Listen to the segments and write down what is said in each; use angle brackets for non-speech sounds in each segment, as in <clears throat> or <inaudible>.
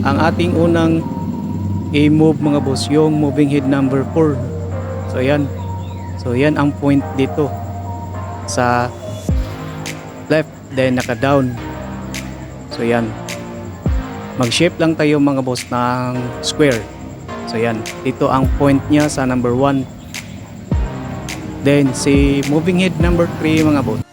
ang ating unang i-move mga boss yung moving head number 4 so yan. So yan ang point dito. Sa left then naka down so yan. Mag shape lang tayo mga boss ng square. So yan. Dito ang point niya sa number 1 then si moving head number 3 mga boss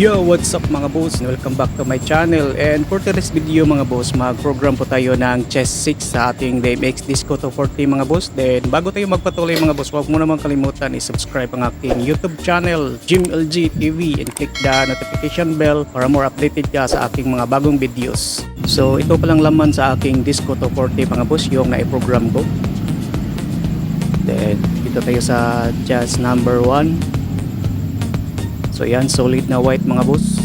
Yo, what's up mga boss? Welcome back to my channel and for today's video mga boss, mag-program po tayo ng chess 6 sa ating DMX Disco 240 mga boss. Then bago tayo magpatuloy mga boss, huwag mo naman kalimutan i-subscribe ang aking YouTube channel, Jim LG TV and click the notification bell para more updated ka sa aking mga bagong videos. So ito palang laman sa aking Disco 240 mga boss, yung na-program ko. Then dito tayo sa chess number 1 So yan, solid na white mga boss.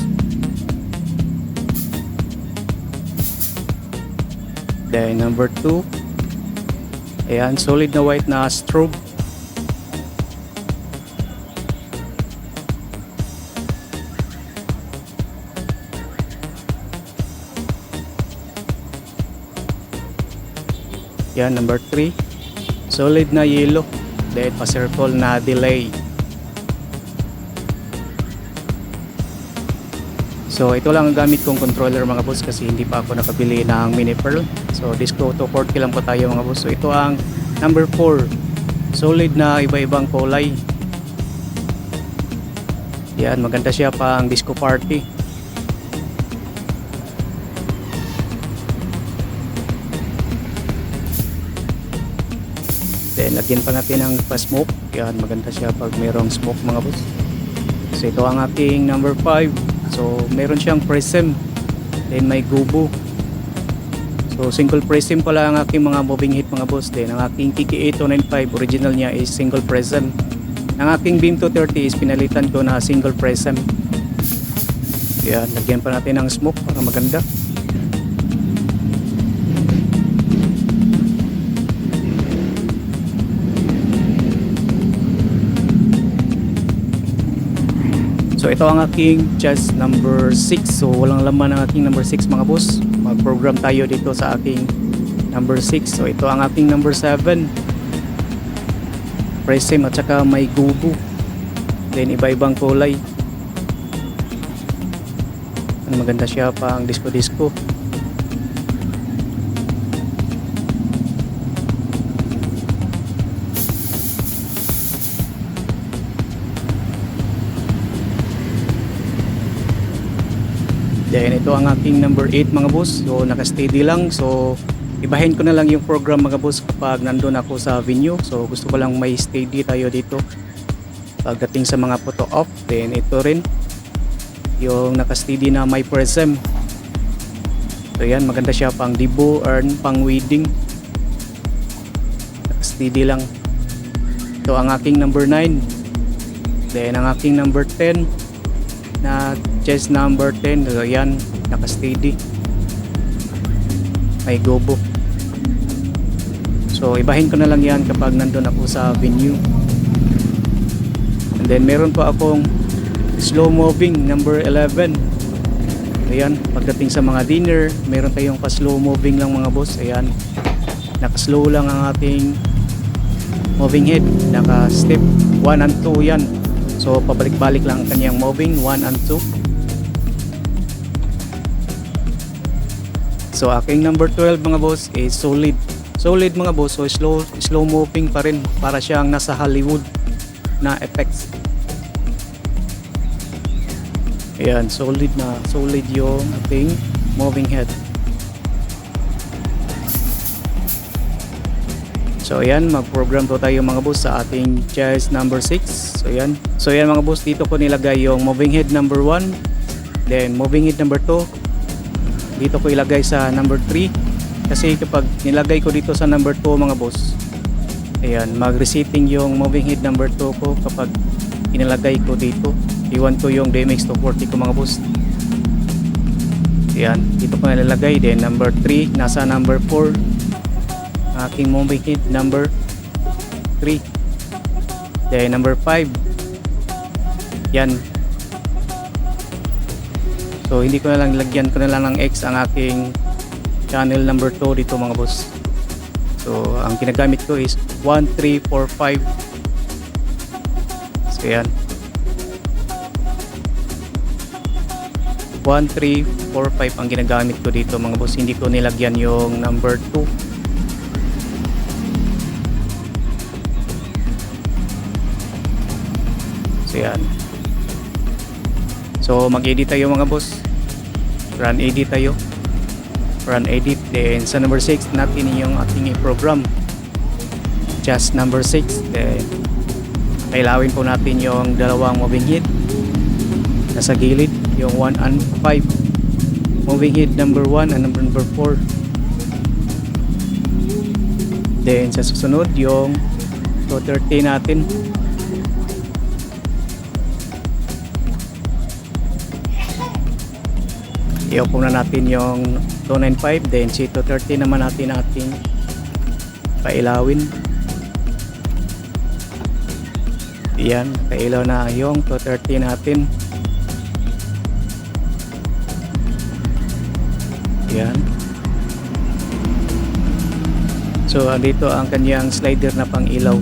Then number 2. Ayan, solid na white na strobe. Yan, number 3. Solid na yellow. Then pa-circle na delay. So ito lang ang gamit kong controller mga boss kasi hindi pa ako nakabili ng mini pearl. So Disco 240 lang po tayo mga boss. So ito ang number 4. Solid na iba-ibang kulay. Yan, maganda siya pang disco party. Then lagyan pa natin ng pa-smoke. Yan, maganda siya pag mayroong smoke mga boss. So ito ang ating number 5. So meron siyang prism. Then may gubo. So single prism pala ang aking mga moving hit mga boss. Then ang aking Kiki 8295 original niya is single prism. Ang aking Beam 230 is pinalitan ko na single prism. Yan, lagyan pa natin ng smoke para maganda. So ito ang aking chess number 6. So walang laman ang aking number 6 mga boss. Mag-program tayo dito sa aking number 6. So ito ang aking number 7. Prism at saka may gubo. Then iba-ibang kulay. Ang maganda siya pa ang disco-disco. Ito ang aking number 8 mga boss. So naka-steady lang. So ibahin ko na lang yung program mga boss kapag nandun ako sa venue. So gusto ko lang may steady tayo dito. Pagdating sa mga photo off, then ito rin yung naka-steady na may prism. So yan, maganda siya pang debo earn, pang wedding. Naka-steady lang. Ito ang aking number 9. Then ang aking number 10 na chess number 10 so yan naka steady may gobo. So ibahin ko na lang yan kapag nandun ako sa venue. And then meron pa akong slow moving number 11 ayan pagdating sa mga dinner meron tayong pa slow moving lang mga boss. Ayan naka slow lang ang ating moving head. Naka step 1 and 2 yan. So pabalik-balik lang ang kanyang moving 1 and 2. So aking number 12 mga boss is solid. Solid mga boss, so slow slow moving pa rin para siyang nasa Hollywood na effects. Ayan, solid na solid yung ating moving head. So ayan, mag-program po tayo mga boss sa ating chess number 6. So ayan. So ayan mga boss, dito ko nilagay yung moving head number 1. Then moving head number 2. Dito ko ilagay sa number 3. Kasi kapag nilagay ko dito sa number 2 mga boss, ayan, mag-resetting yung moving head number 2 ko kapag inilagay ko dito. Iwan ko yung DMX 240 ko mga boss. Ayan, dito ko nilalagay. Then number 3, nasa number 4 aking moving head number 3 Then number 5. Yan. So hindi ko na lang lagyan ko na lang ng X ang aking channel number 2 dito mga boss. So ang ginagamit ko is 1345. So yan. 1345 ang ginagamit ko dito mga boss. Hindi ko nilagyan yung number 2. So yan. So mag-edit tayo mga boss. Run edit tayo. Run edit. Then sa number 6 natin yung ating i-program. Just number 6. Then kailawin po natin yung dalawang moving head. Nasa gilid. Yung 1 and 5. Moving head number 1 and number 4. Then sa susunod yung 230 natin. I-off muna natin yung 295 then si 230 naman natin ating pailawin. Yan kailaw na yung 230 natin. Yan. So andito ang kanyang slider na pang ilaw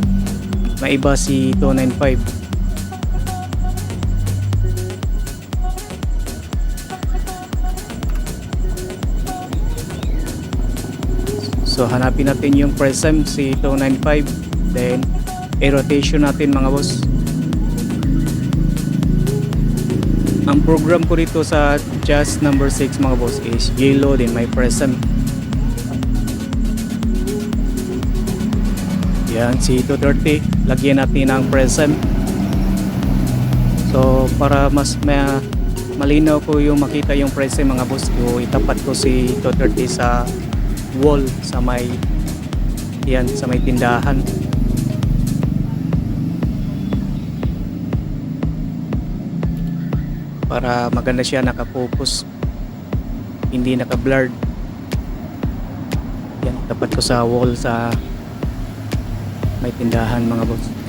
maiba si 295 So hanapin natin yung presem si 295 then i-rotation natin mga boss. Ang program ko dito sa just number 6 mga boss is yellow din may presem. Yan si 230 lagyan natin ng presem. So para mas ma malinaw ko yung makita yung presem mga boss ko itapat ko si 230 sa wall sa may yan sa may tindahan. Para maganda siya nakapokus. Hindi naka-blurred. Yan tapat ko sa wall sa may tindahan mga boss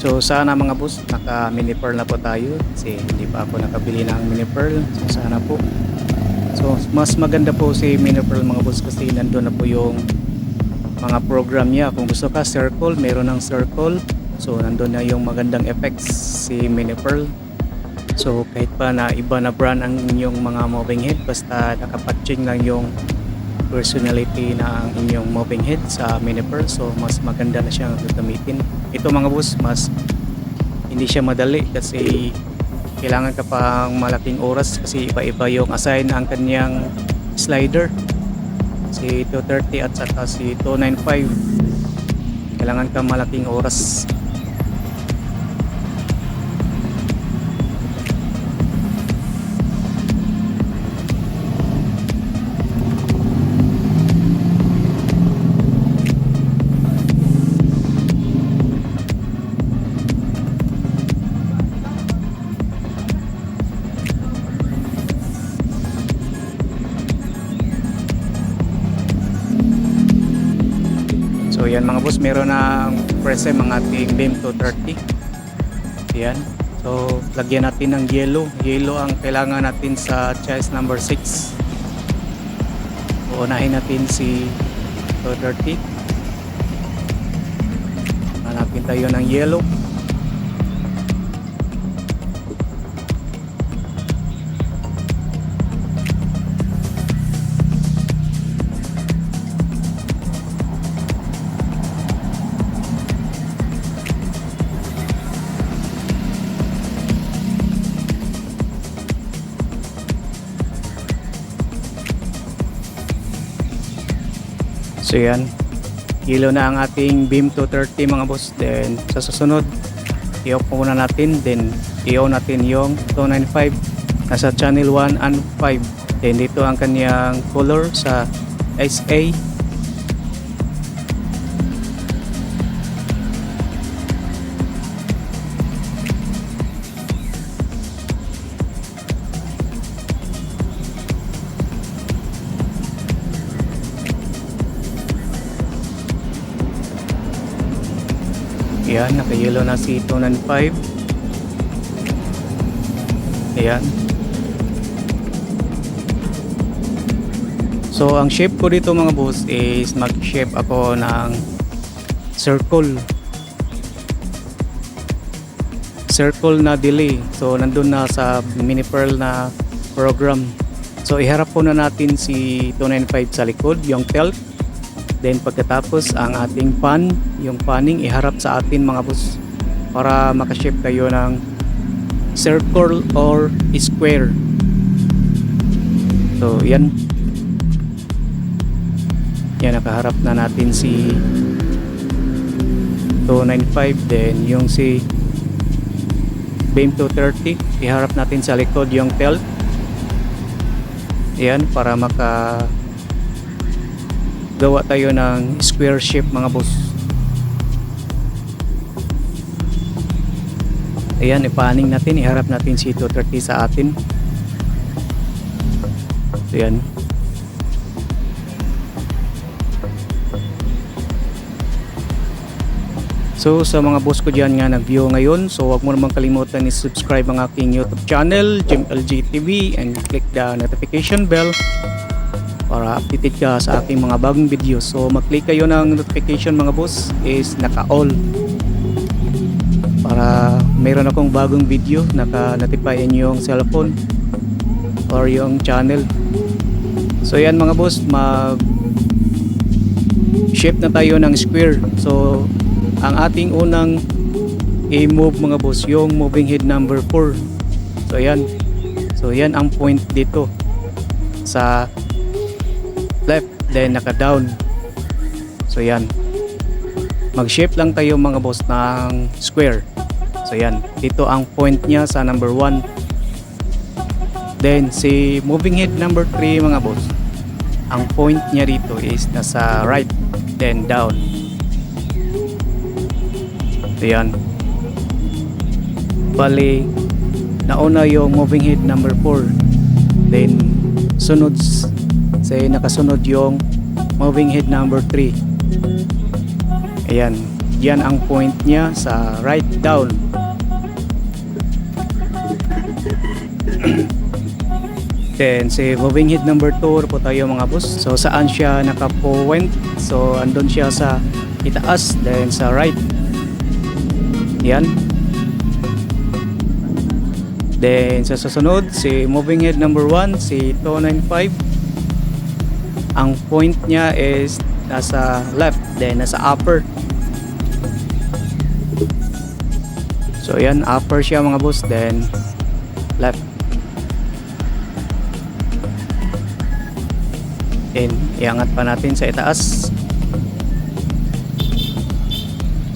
So sana mga boss, naka mini pearl na po tayo kasi hindi pa ako nakabili ng mini pearl. So sana po. So mas maganda po si mini pearl mga boss kasi nandun na po yung mga program niya. Kung gusto ka circle, meron ng circle. So nandun na yung magandang effects si mini pearl. So kahit pa na iba na brand ang inyong mga moving head basta nakapatching lang yung personality na ang inyong moving head sa mini pearl. So mas maganda na siyang gagamitin. Ito mga boss mas hindi siya madali kasi kailangan ka pang malaking oras kasi iba-iba yung assign ang kanyang slider. Si 230 at saka si 295 kailangan ka malaking oras Mga boss, meron ng presem ang ating BIM 230. Yan. So lagyan natin ng yellow. Yellow ang kailangan natin sa chest number 6. Uunahin natin si 230. Hanapin tayo ng yellow. So yan. Hilo na ang ating beam 230 mga boss. Then sa susunod, i-off muna natin. Then i-on natin yung 295 nasa channel 1 and 5. Then dito ang kanyang color sa SA. Naka-yellow na si 295. Ayan. So, ang shape ko dito mga boss is mag-shape ako ng circle. Circle na delay. So, nandun na sa mini pearl na program. So, iharap po na natin si 295 sa likod, yung tilt. Then, pagkatapos, ang ating pan, yung panning, iharap sa atin mga boss para makashape kayo ng circle or square. So, yan. Yan, nakaharap na natin si 295. Then, yung si Beam 230, iharap natin sa likod yung tilt. Yan, para maka gawa tayo ng square shape mga boss. Ayan, ipaning natin, iharap natin si 230 sa atin. So, yan. So sa mga boss ko dyan nga nag-view ngayon, so huwag mo naman kalimutan i-subscribe ang aking YouTube channel, Jim LG TV and click the notification bell para updated ka sa aking mga bagong videos. So mag-click kayo ng notification mga boss is naka-all para mayroon akong bagong video naka-notify yung cellphone or yung channel. So yan mga boss, mag shape na tayo ng square. So ang ating unang i-move mga boss yung moving head number 4 so yan so yan ang point dito sa left then naka down so yan. Mag shape lang tayo mga boss ng square. So yan. Dito ang point niya sa number 1 then si moving head number 3 mga boss. Ang point niya dito is nasa right then down. Ayan. Bali, nauna yung moving head number 4. Then, sunod, say nakasunod yung moving head number 3. Ayan. Yan ang point niya sa right down. <clears throat> Then, si moving head number 2 po tayo mga boss. So, saan siya naka-point? So, andun siya sa itaas, then sa right. Yan. Then sa susunod, si moving head number 1, si 295. Ang point niya is nasa left, then nasa upper. So yan, upper siya mga boss, then left. Then iangat pa natin sa itaas.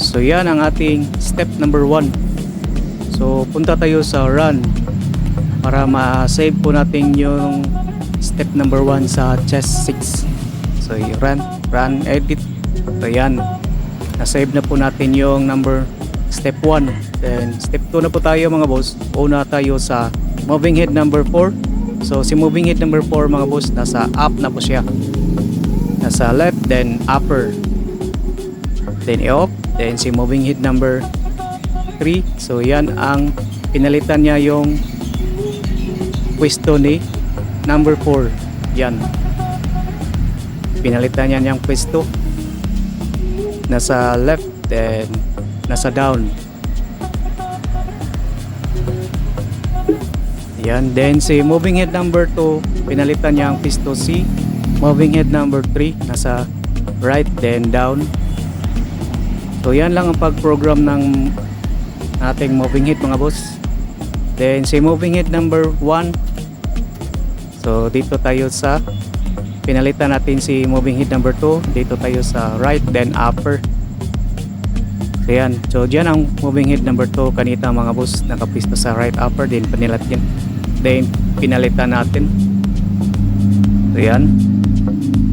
So yan ang ating step number 1. So punta tayo sa run para ma-save po natin yung step number 1 sa chest 6. So run, run edit. So yan. Na-save na po natin yung number step 1. Then step 2 na po tayo mga boss. Una tayo sa moving head number 4. So si moving head number 4 mga boss nasa up na po siya. Nasa left then upper. Then i-off Then si moving head number 3. So yan ang pinalitan niya yung pwesto ni number 4. Yan. Pinalitan niya niyang pwesto. Nasa left then nasa down. Yan. Then si moving head number 2, pinalitan niya ang pwesto si moving head number 3. Nasa right then down. So yan lang ang pag-program ng ating moving head mga boss. Then si moving head number 1. So dito tayo sa pinalitan natin si moving head number 2. Dito tayo sa right then upper. So yan. So diyan ang moving head number 2 kanita mga boss nakapisto sa right upper din panilat yan. Then pinalitan natin. So yan.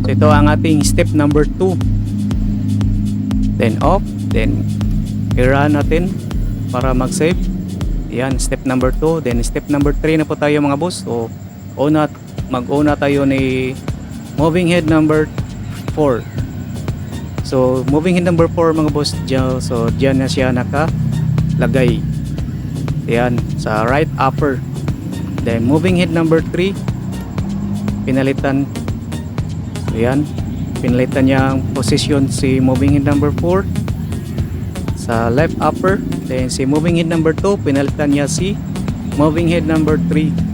So ito ang ating step number 2. Then off then i-run natin para mag-save yan step number 2 then step number 3 na po tayo mga boss so una mag-una tayo ni moving head number 4 So, moving head number 4 mga boss, dyan, so dyan na siya nakalagay. Ayan, sa right upper. Then, moving head number 3, pinalitan. Ayan, pinalitan niya ang position si moving head number 4 sa left upper. Then, si moving head number 2, pinalitan niya si moving head number 3.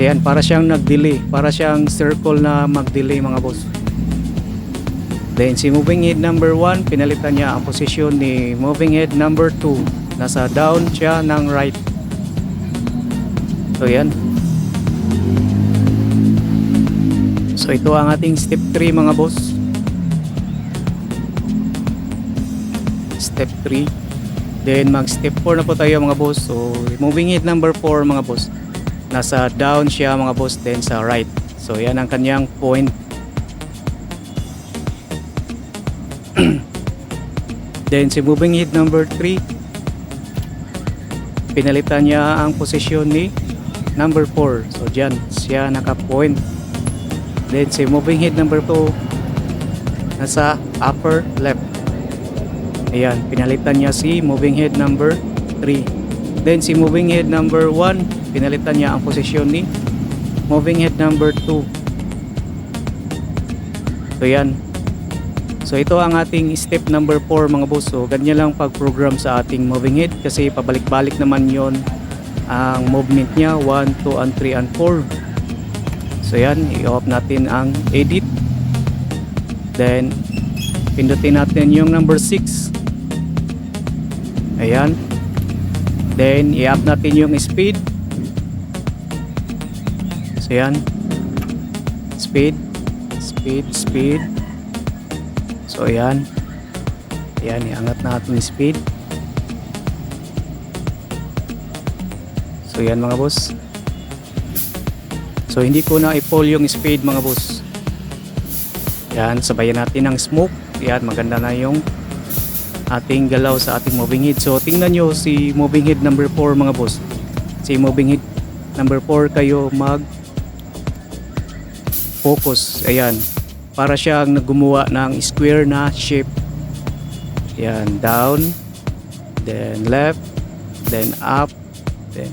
So, yan, para siyang nag-delay. Para siyang circle na mag-delay mga boss. Then si moving head number 1, pinalitan niya ang posisyon ni moving head number 2. Nasa down siya ng right. So yan. So ito ang ating step 3 mga boss. Step 3. Then mag step 4 na po tayo mga boss. So moving head number 4 mga boss. Nasa down siya mga boss then sa right. So yan ang kanyang point <clears throat> Then si moving head number 3 pinalitan niya ang posisyon ni number 4. So diyan siya naka-point. Then si moving head number 2 nasa upper left. Ayan, pinalitan niya si moving head number 3. Then si moving head number 1 pinalitan niya ang posisyon ni moving head number 2. So yan, So ito ang ating step number 4 mga boss. So ganyan lang pag-program sa ating moving head kasi pabalik-balik naman yon ang movement niya 1, 2, and 3, and 4. So yan, i-off natin ang edit. Then pindutin natin yung number 6. Ayan. Then i-up natin yung speed. So yan. Speed, speed, speed. So ayan. Ayan, iangat natin yung speed. So yan mga boss. So hindi ko na i-pull yung speed mga boss. Yan, sabayan natin ng smoke. Yan, maganda na yung ating galaw sa ating moving head. So tingnan nyo si moving head number 4 mga boss. Si moving head number 4 kayo mag focus. Ayan, para siyang naggumawa ng square na shape. Yan, down, then left, then up, then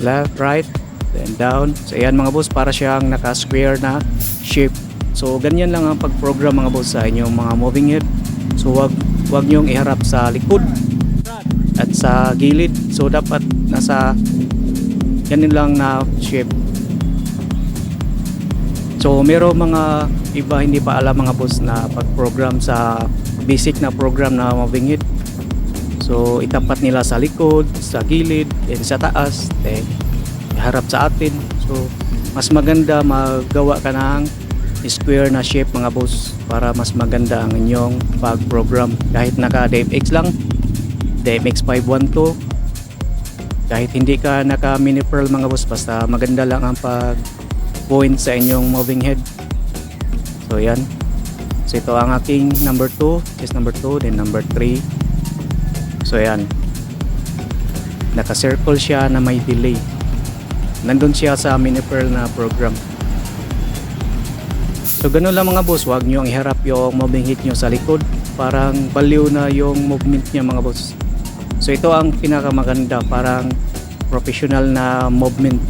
left, right, then down. So ayan mga boss, para siyang naka-square na shape. So ganyan lang ang pag-program mga boss sa inyong mga moving head. So wag wag niyong iharap sa likod at sa gilid. So dapat nasa ganun lang na shape. So meron mga iba hindi pa alam mga boss na pag-program sa basic na program na head. So itapat nila sa likod, sa gilid, and sa taas, then iharap sa atin. So mas maganda magawa ka ng square na shape mga boss para mas maganda ang inyong pag-program. Kahit naka DMX lang, DMX 512, kahit hindi ka naka mini pearl mga boss, basta maganda lang ang pag point sa inyong moving head. So yan. So ito ang aking number 2, is number 2, then number 3. So yan. Naka-circle siya na may delay. Nandun siya sa mini pearl na program. So ganun lang mga boss, wag nyo ang iharap yung moving head nyo sa likod. Parang baliw na yung movement niya mga boss. So ito ang pinakamaganda, parang professional na movement.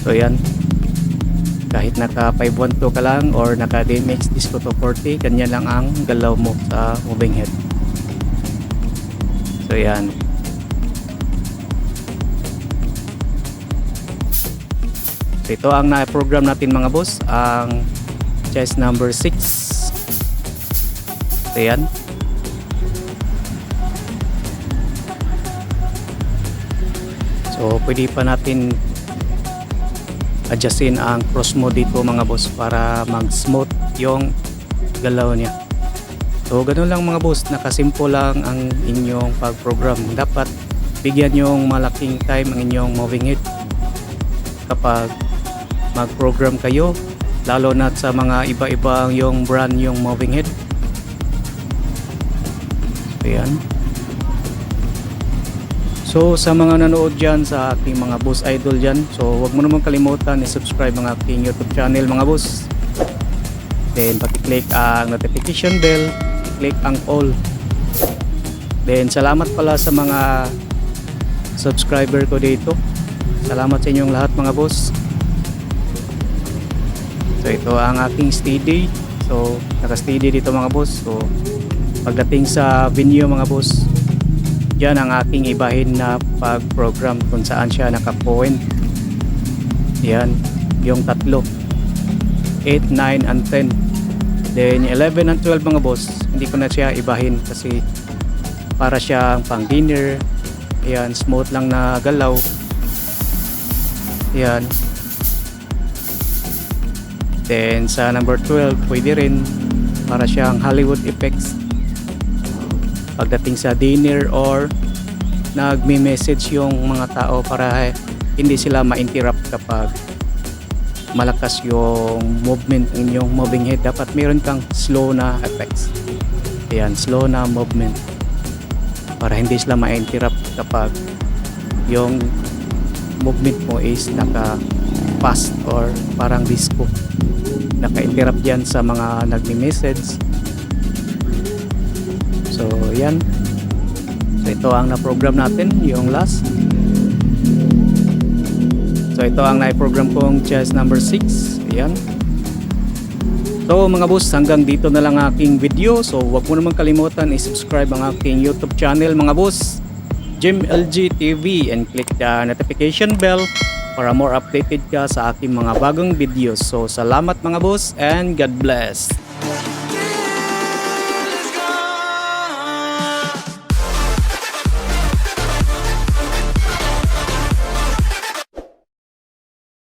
So yan kahit naka 512 ka lang or naka DMX Disco 240 ganyan lang ang galaw mo sa moving head so yan ito ang na-program natin mga boss. Ang chest number 6 so yan so pwede pa natin adjustin ang cross mo dito mga boss para mag smooth yung galaw niya. So ganun lang mga boss. Nakasimple lang ang inyong pag program dapat bigyan yung malaking time ang inyong moving head kapag mag program kayo lalo na sa mga iba-iba yung brand yung moving head so yan So sa mga nanood dyan sa aking mga boss idol dyan So wag mo naman kalimutan i-subscribe ang aking youtube channel mga boss Then pag-click ang notification bell, click ang all. Then salamat pala sa mga subscriber ko dito. Salamat sa inyong lahat mga boss. So ito ang aking steady. So naka-steady dito mga boss. So pagdating sa venue mga boss, yan ang aking ibahin na pag-program kung saan siya naka-point. Yan, yung tatlo. 8, 9, and 10. Then 11 and 12 mga boss, hindi ko na siya ibahin kasi para siyang pang dinner. Yan, smooth lang na galaw. Yan. Then sa number 12, pwede rin para siyang Hollywood effects. Pagdating sa dinner or nagme-message yung mga tao para hindi sila ma-interrupt kapag malakas yung movement ng inyong moving head. Dapat meron kang slow na effects. Ayan, slow na movement. Para hindi sila ma-interrupt kapag yung movement mo is naka fast or parang disco naka-interrupt yan sa mga nagme-message so yan. So ito ang na-program natin yung last. So ito ang na-program kong chess number 6 ayan. So mga boss, hanggang dito na lang aking video. So huwag mo naman kalimutan i-subscribe ang aking YouTube channel mga boss. Jim LG TV and click the notification bell para more updated ka sa aking mga bagong videos. So salamat mga boss and God bless.